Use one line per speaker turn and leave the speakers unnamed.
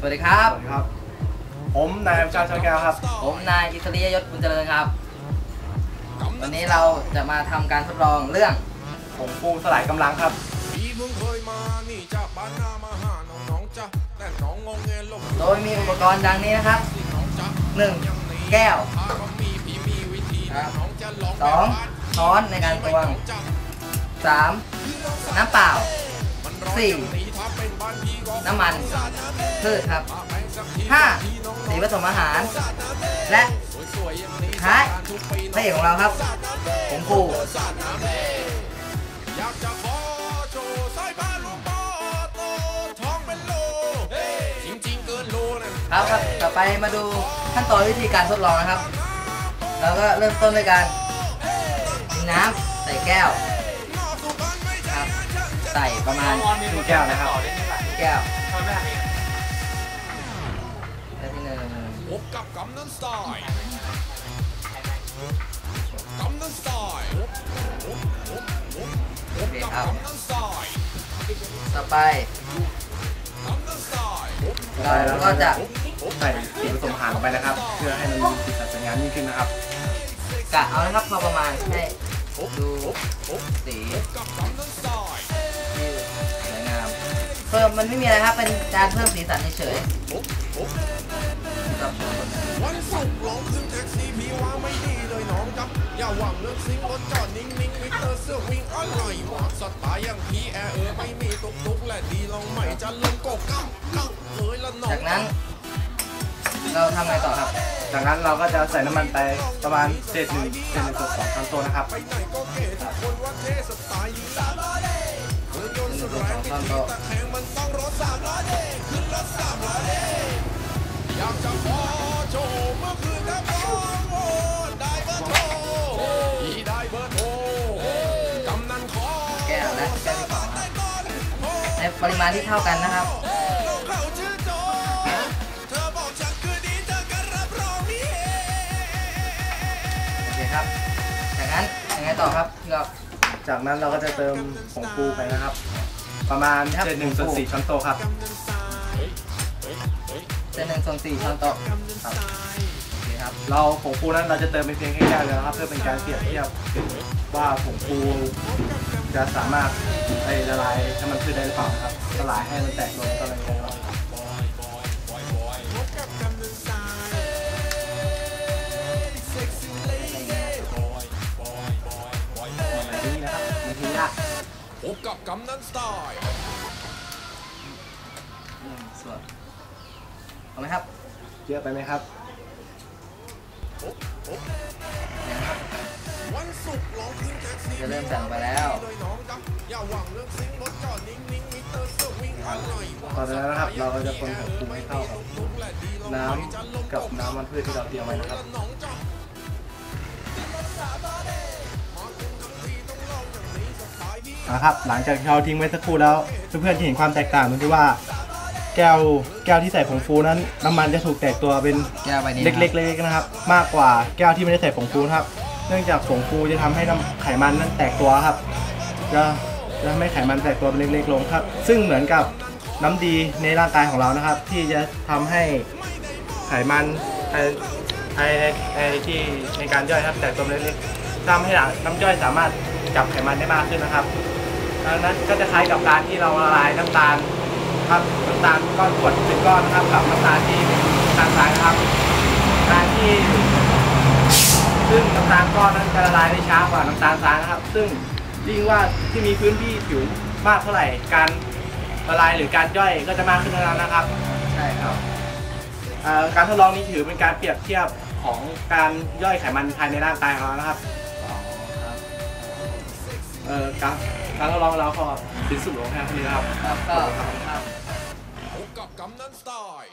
สวัสดีครับ
สวัสดีครับ ผมนายอภิชาติชาแก้วครับ
ผมนายอิสริยยศบุญเจริญครับ วันนี้เราจะมาทำการทดลองเรื่อง
ผงฟูสลายกำลังครับ
พี่เพิ่งเคยมานี่จ้ะบ้านหน้ามาหาน้องๆจ้ะแต่น้องงงเงินลง
โดยมีอุปกรณ์ดังนี้นะครับ
น้องจ้ะ
1. แก้ว
ถ้าก็มีพี่มีวิธี
ครับ
น้องจะลอง
2. ช้อนในการตวง 3. น้ำเปล่า
มั น้ำ
มันพืชครับ 5. สีผสมอาหาร และท้ายพระเอกของเราครับ ผ
มครูครับ
ครับ ต่อไปมาดูขั้นตอนวิธีการทดลองนะครับ เราก็เริ่มต้นด้วยการน้ำใส่แก้ว ใส่ประมาณ
ครึ่งแก้วนะครับ
แก้วแก้วที่หนึ่ง
พบกับกำนันสไตล์กำนันสไตล์
โอเคครับ
กำนันสไตล์
ต่อไป
กำนันสไตล์
เราก็จะ
ใส่สีผสมอาหารลงไปนะครับ เพื่อให้มันมีสีสันสวยงามยิ่งขึ้นนะครับ
กะเอานะครับพอประมาณให้ดูสี มมันไม่มีอะไรครับ เป็นการเพิ่มสีสันเฉยๆครับ
วันศุกร์ลองขึ้นแท็กซี่พี่ว่าไม่ดีเลยน้องจ๊ะอย่าหวังเรื่องซิงรถจอดนิ่งๆมิเตอร์เสื้อวิ่งอะไรวะสไตล์อย่างพี่แอร์เออไม่มีตุกตุกๆและดีลองใหม่จะเริ่มก็กั้มกั้มเอ้ยละน้อง
จากนั้น เราทำไงต่อครับ
จากนั้นเราก็จะใส่น้ำมันไปประมาณเศษหนึ่งเศษหนึ่งส่วนสองช้อนโต๊ะนะครับ
สุดแรงติดที่ตะแคงมันต้องรถสามล้อเด้ขึ้นรถสามล้อเด้อยากจะพอโชว์เมื่อคืนก็พองโอ้ได้เบอร์โทรพี่ได้เบอร์โทรกำนันขอ
แก้วและแก้ที่สองครับในปริมาณที่เท่ากันนะครับ
โจเธอเค
ครับจากนั้นยังไงต่อครับพี่กอ
จากนั้นเราก็จะเติมผงฟูไปนะครับ ประมาณ
ครับ
เศษหนึ่งส่วนสี่ช้อนโต๊ะครับ
เส้นหนึ่งส่วนสี่ช้อนโต๊ะ
ครับ
โอเคครับ
เราผงฟูนั้นเราจะเติมเป็นเพียงแค่แก้วเดียวนะครับ เพื่อเป็นการเปรียบเทียบว่าผงฟูจะสามารถไปละลายน้ำมันพืชได้หรือเปล่านะครับสลายให้มันแตกลงก็เลย
กับกำนันสไตล์
หนึ่งส่วนเอาไหมครับ
เยอะไปไหมครับ
วันศุกร์ลองขึ้นแท็กซี่
จะเริ่มสั่งไปแล้ว
เลยน้องจ๊ะอย่าหวังเรื่องซิงรถจอดนิ่งๆมิเตอร์เสื้อวิ่งอะไรวะ
ตอนนั้นนะครับเราก็จะคนผงฟูให้เข้ากับน้ำกับน้ำมันพืชที่เราเตรียมไว้นะครับ
น้องจ๊ะ
นะครับ หลังจากที่เราทิ้งไว้สักครู่แล้ว เพื่อนๆจะเห็นความแตกต่างตรงที่ว่า แก้วแก้วที่ใส่ผงฟูนั้นน้ำมันจะถูกแตกตัวเป็น
แก้วใบนี้
เล็กๆเล็กๆนะครับ มากกว่าแก้วที่ไม่ได้ใส่ผงฟูนะครับ เนื่องจากผงฟูจะทำให้น้ำไขมันนั้นแตกตัวครับ จะจะทำให้ไขมันแตกตัวเป็นเล็กๆลงครับ ซึ่งเหมือนกับน้ำดีในร่างกายของเรานะครับ ที่จะทำให้ไขมันไอไอไอที่ในการย่อยครับแตกตัวเป็นเล็กๆทำให้น้ำย่อยสามารถจับไขมันได้มากขึ้นนะครับ ดังนั้นก็จะคล้ายกับการที่เราละลายน้ำตาลครับน้ำตาลก้อนกรวดเป็นก้อนนะครับกับน้ำตาลที่เป็นน้ำตาลทรายนะครับการที่ ซึ่งน้ำตาลก้อนนั้นจะละลายได้ช้ากว่าน้ำตาลทรายนะครับ ซึ่งยิ่งว่าที่มีพื้นที่ผิวมากเท่าไหร่การละลายหรือการย่อยก็จะมากขึ้นเท่านั้นนะครับ
ใช่ครับ
เอ่อการทดลองนี้ถือเป็นการเปรียบเทียบของการย่อยไขมันภายในร่างกายของเรานะครับ
อ๋อครับ
เอ่อการการทดลองเราก็สิ้นสุดลงแค่นี้นะครับ
ครับก็ขอบคุณครับ
พบกับกำนันสไตล์